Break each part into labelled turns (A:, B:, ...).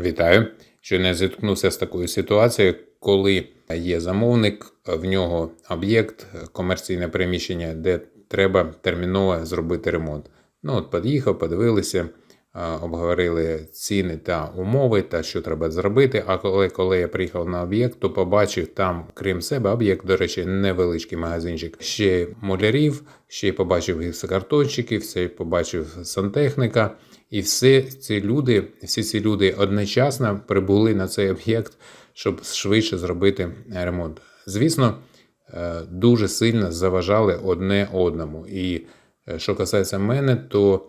A: Вітаю. Щойно я зіткнувся з такою ситуацією, коли є замовник, в нього об'єкт, комерційне приміщення, де треба терміново зробити ремонт. Ну, от під'їхав, подивилися, обговорили ціни та умови, та що треба зробити. А коли, коли я приїхав на об'єкт, то побачив там, крім себе, об'єкт, до речі, невеличкий магазинчик. Ще мулярів, ще побачив гіпсокартончиків, все побачив сантехніка. І всі ці люди, всі ці люди одночасно прибули на цей об'єкт, щоб швидше зробити ремонт. Звісно, е, дуже сильно заважали одне одному. І е, що касається мене, то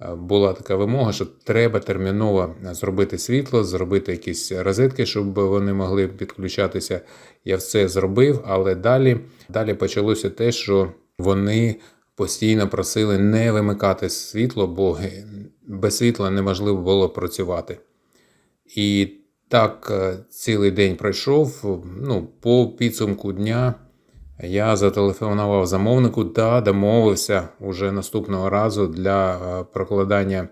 A: е, була така вимога, що треба терміново зробити світло, зробити якісь розетки, щоб вони могли підключатися. Я все зробив, але далі, далі почалося те, що вони постійно просили не вимикати світло, бо без світла неможливо було працювати. І так е, цілий день пройшов. Ну, по підсумку дня я зателефонував замовнику та домовився уже наступного разу для е, прокладання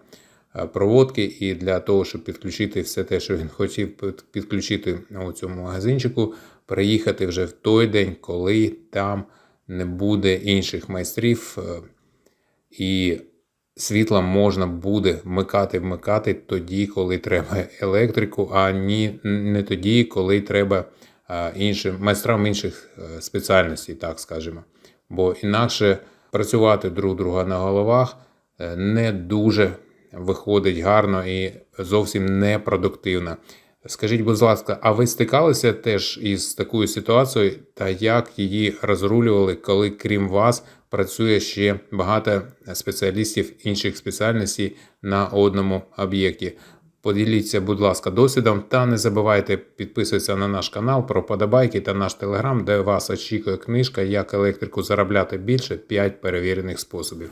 A: е, проводки і для того, щоб підключити все те, що він хотів підключити у цьому магазинчику, приїхати вже в той день, коли там не буде інших майстрів. е, І світла можна буде вмикати, вмикати тоді, коли треба електрику, а ні, не тоді, коли треба іншим майстрам інших е, спеціальностей, так скажемо. Бо інакше працювати друг друга на головах е, не дуже виходить гарно і зовсім непродуктивно. Скажіть, будь ласка, а ви стикалися теж із такою ситуацією, та як її розрулювали, коли крім вас працює ще багато спеціалістів інших спеціальностей на одному об'єкті? Поділіться, будь ласка, досвідом та не забувайте підписуватися на наш канал про подобайки та наш телеграм, де вас очікує книжка Як електрику заробляти більше 5 перевірених способів.